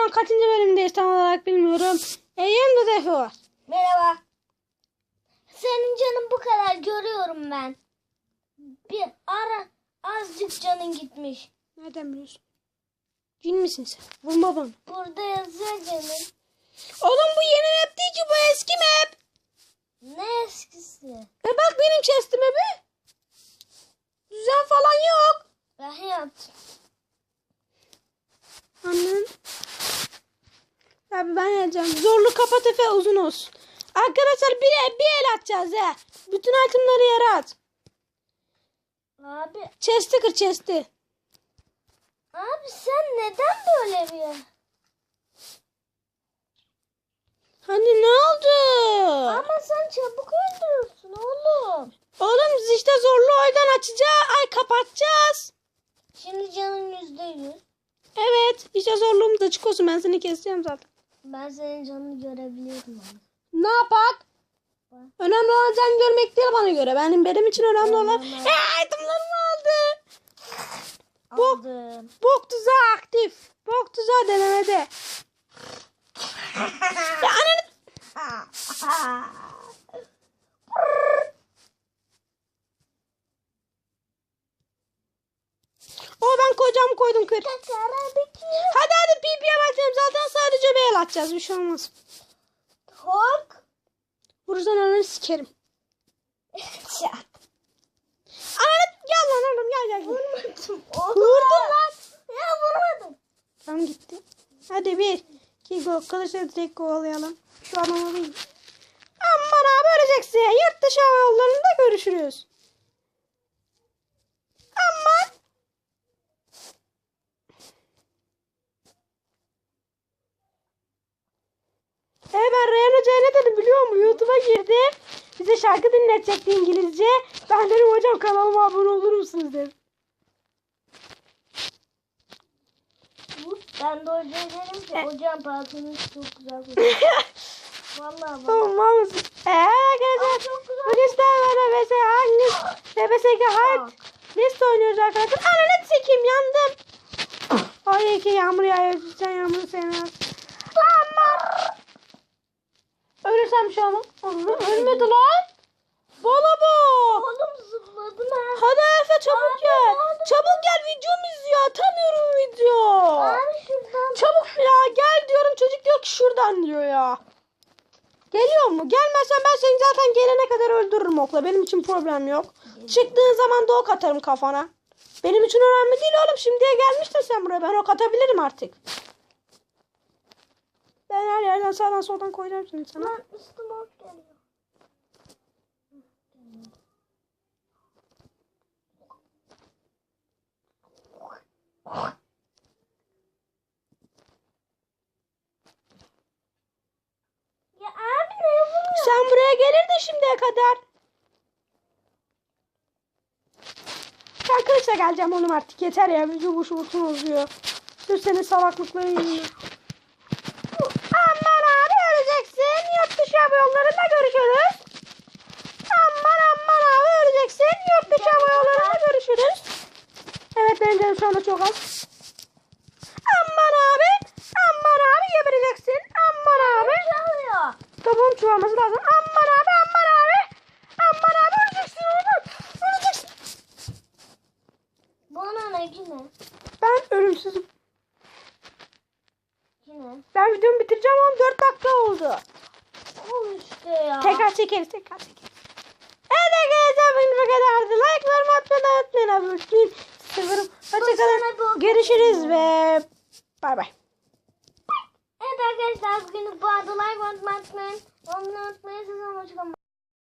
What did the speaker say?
benim kaçıncı bölümdeyiz tam olarak bilmiyorum. Yanımda da Efe var. Merhaba. Senin canın bu kadar görüyorum ben. Bir ara azıcık canın gitmiş. Nereden biliyorsun? Cin misin sen? Vurma bana. Burada yazıyor canım. Oğlum bu yeni map değil ki bu eski map. Ne eskisi? E bak benim chestime bir. Düzen falan yok. Ben yaptım. Anladın? Abi ben yazacağım. Zorlu kapat Efe uzun olsun. Arkadaşlar bir, bir el atacağız he. Bütün itemleri yere at. Abi, Chest'i kır chest'i. abi sen neden böyle bir... Hani ne oldu? Ama sen çabuk öldürürsün oğlum. Oğlum biz işte zorlu oydan açacağız. Ay kapatacağız. Şimdi canın yüzde yüz. Evet. işte zorluğumuz açık olsun. Ben seni keseceğim zaten. Ben senin canını görebiliyorum ama. Ne yapak? Önemli olan can görmek değil bana göre. Benim benim için önemli olan. Önemli. He itemlerimi aldı. Aldım. bok tuzağı aktif. Bok tuzağı denemede. ya ananı... O ben kocam koydum kır. Atacağız. Bir şey olmaz. Kork. Vurursan ananı sikerim. Ananı gel lan oğlum gel gel. gel. Vurmadım. Vurdun lan. Ya vurmadım. Tamam gitti. Hadi bir. iki go. Kılıçları direkt kovalayalım. Şu an alalım. Aman abi öleceksin. Yurt dışı hava yollarında görüşürüz. Aman. E ben Reyhan Hoca'ya ne dedim biliyor musun? YouTube'a girdi. Bize şarkı dinletecekti İngilizce. Ben dedim hocam kanalıma abone olur musunuz dedim. Ben de hocaya dedim ki hocam paltonuz çok güzel. Vallahi bak. Mısın? Eee arkadaşlar. Bugün sizlerle VS hangi VS2 hard list oynuyoruz arkadaşlar. Ananı çekeyim yandım. Ay ki yağmur yağıyor. Sen yağmuru sevmez. Aman. Ölürsem olmaz. Aha, Ölmedi lan. Bana bak. Oğlum zıpladım ha. Hadi Efe çabuk Abi, gel. oldu? Çabuk gel videomu izliyor. Atamıyorum video. Abi şuradan. Çabuk ya gel diyorum çocuk diyor ki şuradan diyor ya. Geliyor mu? Gelmezsen ben seni zaten gelene kadar öldürürüm okla. Benim için problem yok. Çıktığın zaman da ok atarım kafana. Benim için önemli değil oğlum. Şimdiye gelmiştin sen buraya. Ben ok atabilirim artık. Ben her yerden sağdan soldan koyacağım şimdi sana. Lan üstüme ok geliyor. Ya abi ne vuruyor? Sen buraya gelirdin şimdiye kadar. Ben kılıçla geleceğim oğlum artık. Yeter ya. Video boşu boşuna uzuyor. Dur senin salaklıkların yüzünden. Aman abi öleceksin. Yurt dışı hava yollarında görüşürüz. Aman aman abi öleceksin. Yurt dışı hava yollarında görüşürüz. Evet benim canım şu anda çok az. Aman abi. Aman abi gebereceksin. Aman abi. Tabuğum çoğalması lazım. Aman abi aman abi. Aman abi öleceksin oğlum. Öleceksin. Bana ne yine? Ben ölümsüzüm. Yine. Ben videomu bitireceğim 14 dakika oldu. Ol işte ya. Tekrar çekeriz tekrar çekeriz. Evet arkadaşlar bugün bu kadardı. Like vermeyi unutmayın. Abone olmayı Seviyorum. Hoşçakalın. Görüşürüz ve bay bay. Evet arkadaşlar bugün bu arada like unutmayın. Onu unutmayın. Size hoşçakalın.